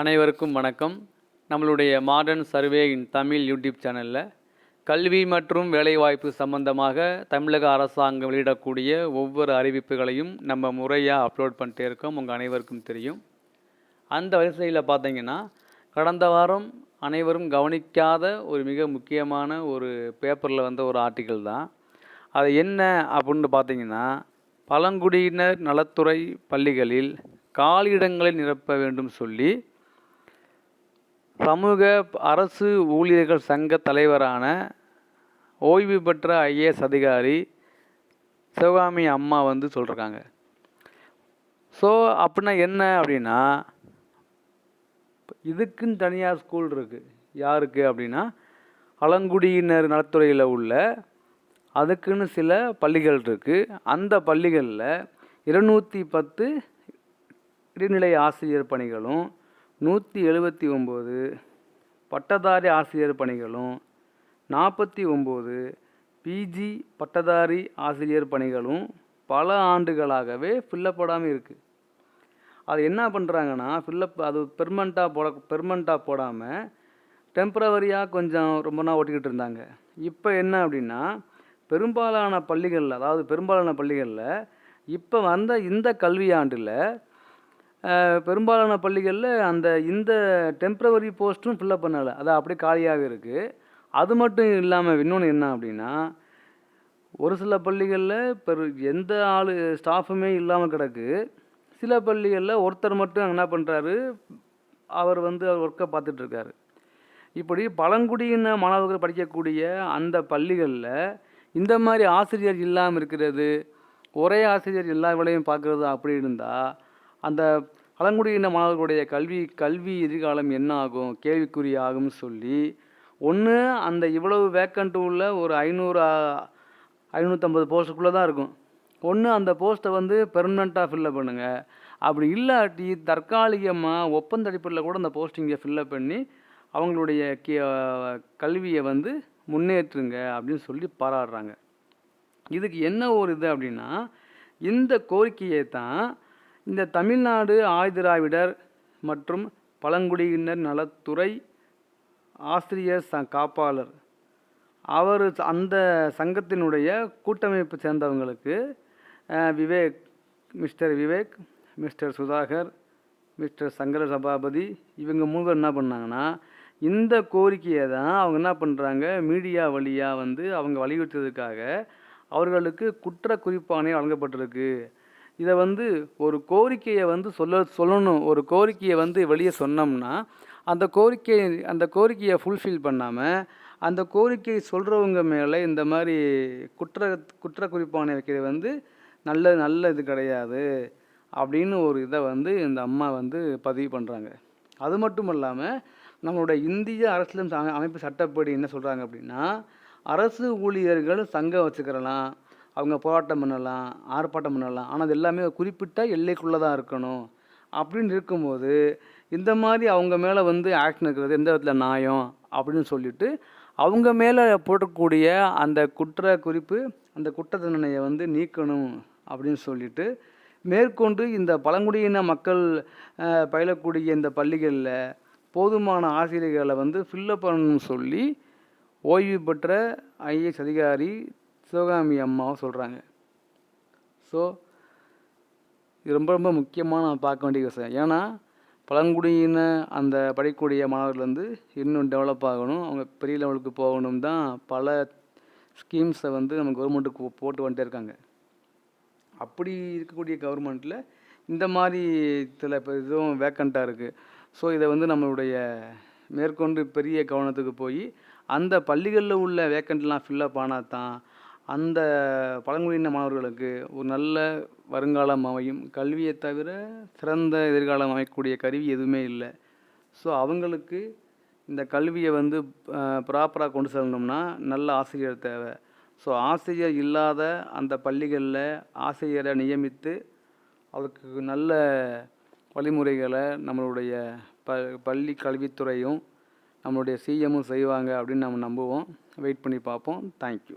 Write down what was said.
அனைவருக்கும் வணக்கம். நம்மளுடைய modern survey in Tamil YouTube சேனலில் கல்வி மற்றும் வேலைவாய்ப்பு சம்பந்தமாக தமிழக அரசாங்கம் வெளியிடக்கூடிய ஒவ்வொரு அறிவிப்புகளையும் நம்ம முறையாக அப்லோட் பண்ணிட்டே இருக்கோம். உங்கள் அனைவருக்கும் தெரியும். அந்த வரிசையில் பார்த்தீங்கன்னா கடந்த வாரம் அனைவரும் கவனிக்காத ஒரு மிக முக்கியமான ஒரு பேப்பரில் வந்த ஒரு ஆர்டிக்கிள் தான். அது என்ன அப்படின்னு பார்த்தீங்கன்னா பழங்குடியினர் நலத்துறை பள்ளிகளில் காலியிடங்களை நிரப்ப வேண்டும் சொல்லி சமூக அரசு ஊழியர்கள் சங்க தலைவரான ஓய்வு பெற்ற ஐஏஎஸ் அதிகாரி சிவகாமி அம்மா வந்து சொல்கிறாங்க ஸோ அப்படின்னா என்ன அப்படின்னா இதுக்குன்னு தனியார் ஸ்கூல் இருக்குது யாருக்கு அப்படின்னா பழங்குடியினர் நலத்துறையில் உள்ள அதுக்குன்னு சில பள்ளிகள் இருக்குது அந்த பள்ளிகளில் இருநூற்றி பத்து இடைநிலை ஆசிரியர் பணிகளும் நூற்றி எழுபத்தி ஒம்பது பட்டதாரி ஆசிரியர் பணிகளும் நாற்பத்தி ஒம்பது பிஜி பட்டதாரி ஆசிரியர் பணிகளும் பல ஆண்டுகளாகவே ஃபில்லப்படாமல் இருக்குது அது என்ன பண்ணுறாங்கன்னா ஃபில்லப் அது பெர்மனண்ட்டாக போட பெர்மனண்ட்டாக போடாமல் டெம்பரவரியாக கொஞ்சம் ரொம்ப நாள் ஓட்டிக்கிட்டு இருந்தாங்க. இப்போ என்ன அப்படின்னா பெரும்பாலான பள்ளிகளில் அதாவது பெரும்பாலான பள்ளிகளில் இப்போ வந்த இந்த கல்வியாண்டில் பெரும்பாலான பள்ளிகளில் அந்த இந்த டெம்ப்ரவரி போஸ்ட்டும் ஃபில்லப் பண்ணலை. அது அப்படியே காலியாக இருக்குது அது மட்டும் இல்லாமல் இன்னொன்று என்ன அப்படின்னா ஒரு சில பள்ளிகளில் பெரு எந்த ஆள் ஸ்டாஃபுமே இல்லாமல் கிடக்கு. சில பள்ளிகளில் ஒருத்தர் மட்டும் என்ன பண்ணுறாரு அவர் வந்து அவர் ஒர்க்கை பார்த்துட்ருக்காரு இப்படி பழங்குடியின மாணவர்கள் படிக்கக்கூடிய அந்த பள்ளிகளில் இந்த மாதிரி ஆசிரியர் இல்லாமல் இருக்கிறது ஒரே ஆசிரியர் எல்லா வேலையும் பார்க்குறது அப்படி இருந்தால் அந்த பழங்குடியின மாணவர்களுடைய கல்வி கல்வி எதிர்காலம் என்ன ஆகும் கேள்விக்குறி ஆகும்னு சொல்லி ஒன்று அந்த இவ்வளவு வேக்கண்ட் உள்ள ஒரு ஐநூறு ஐநூற்றம்பது போஸ்ட்டுக்குள்ளே தான் இருக்கும். ஒன்று அந்த போஸ்ட்டை வந்து பெர்மனண்ட்டாக ஃபில்லப் பண்ணுங்கள் அப்படி இல்லாட்டி தற்காலிகமாக ஒப்பந்த அடிப்படையில் கூட அந்த போஸ்டிங்கை ஃபில்லப் பண்ணி அவங்களுடைய கே கல்வியை வந்து முன்னேற்றுங்க அப்படின்னு சொல்லி பாராடுறாங்க இதுக்கு என்ன ஒரு இது அப்படின்னா இந்த கோரிக்கையை தான் இந்த தமிழ்நாடு ஆதிராவிடர் மற்றும் பழங்குடியினர் நலத்துறை ஆசிரியர் ச காப்பாளர். அவர் அந்த சங்கத்தினுடைய கூட்டமைப்பு சேர்ந்தவங்களுக்கு Vivek mister Vivek mister Sudhakar mister Sankara Sabapathy இவங்க மூவர் என்ன பண்ணாங்கன்னா இந்த கோரிக்கையை தான் அவங்க என்ன பண்ணுறாங்க மீடியா வழியாக வந்து அவங்க வலியுறுத்ததுக்காக அவர்களுக்கு குற்ற குறிப்பாணை வழங்கப்பட்டிருக்கு. இதை வந்து ஒரு கோரிக்கையை வந்து சொல்ல சொல்லணும். ஒரு கோரிக்கையை வந்து வெளியே சொன்னோம்னா அந்த கோரிக்கை அந்த கோரிக்கையை ஃபுல்ஃபில் பண்ணாமல் அந்த கோரிக்கை சொல்கிறவங்க மேலே இந்த மாதிரி குற்ற குற்ற குறிப்பானை வைக்கிறது வந்து நல்ல நல்ல இது கிடையாது அப்படின்னு ஒரு இதை வந்து இந்த அம்மா வந்து பதிவு பண்ணுறாங்க அது மட்டும் இல்லாமல் நம்மளோட இந்திய அரசியல் ச- அமைப்பு சட்டப்படி என்ன சொல்கிறாங்க அப்படின்னா அரசு ஊழியர்கள் சங்கம் வச்சுக்கிறலாம். அவங்க போராட்டம் பண்ணலாம் ஆர்ப்பாட்டம் பண்ணலாம். ஆனால் அது எல்லாமே குறிப்பிட்ட எல்லைக்குள்ளே தான் இருக்கணும். அப்படின்னு இருக்கும்போது இந்த மாதிரி அவங்க மேலே வந்து ஆக்ஷன் இருக்கிறது எந்த விதத்தில் நியாயம் அப்படின்னு சொல்லிட்டு அவங்க மேலே போடக்கூடிய அந்த குற்ற குறிப்பு அந்த குற்ற தண்டனையை வந்து நீக்கணும் அப்படின்னு சொல்லிட்டு மேற்கொண்டு இந்த பழங்குடியின மக்கள் பயிலக்கூடிய இந்த பள்ளிகளில் போதுமான ஆசிரியர்களை வந்து ஃபில்லப் பண்ணணும்னு சொல்லி ஓய்வு பெற்ற ஐஏஎஸ் அதிகாரி சிவகாமி அம்மாவும் சொல்கிறாங்க ஸோ இது ரொம்ப ரொம்ப முக்கியமாக நான் பார்க்க வேண்டிய விஷயம். ஏன்னா பழங்குடியின அந்த படிக்கக்கூடிய மாணவர்கள் வந்து இன்னும் டெவலப் ஆகணும். அவங்க பெரிய லெவலுக்கு போகணும் தான் பல ஸ்கீம்ஸை வந்து நம்ம கவர்மெண்ட்டுக்கு போட்டு வந்துட்டே இருக்காங்க. அப்படி இருக்கக்கூடிய கவர்மெண்ட்டில் இந்த மாதிரி சில இப்போ இதுவும் வேக்கண்ட்டாக இருக்குது ஸோ இதை வந்து நம்மளுடைய மேற்கொண்டு பெரிய கவனத்துக்கு போய் அந்த பள்ளிகளில் உள்ள வேக்கண்ட்லாம் ஃபில்லப் ஆனால் தான் அந்த பழங்குடியின மாணவர்களுக்கு ஒரு நல்ல வருங்காலம் அமையும். கல்வியை தவிர சிறந்த எதிர்காலம் அமைக்கக்கூடிய கருவி எதுவுமே இல்லை. ஸோ அவங்களுக்கு இந்த கல்வியை வந்து ப்ராப்பராக கொண்டு செல்லணும்னா நல்ல ஆசிரியர் தேவை. ஸோ ஆசிரியர் இல்லாத அந்த பள்ளிகளில் ஆசிரியரை நியமித்து அவருக்கு நல்ல வழிமுறைகளை நம்மளுடைய ப பள்ளி கல்வித்துறையும் நம்மளுடைய சிஎம்மும் செய்வாங்க அப்படின்னு நம்ம நம்புவோம். வெயிட் பண்ணி பார்ப்போம். தேங்க்யூ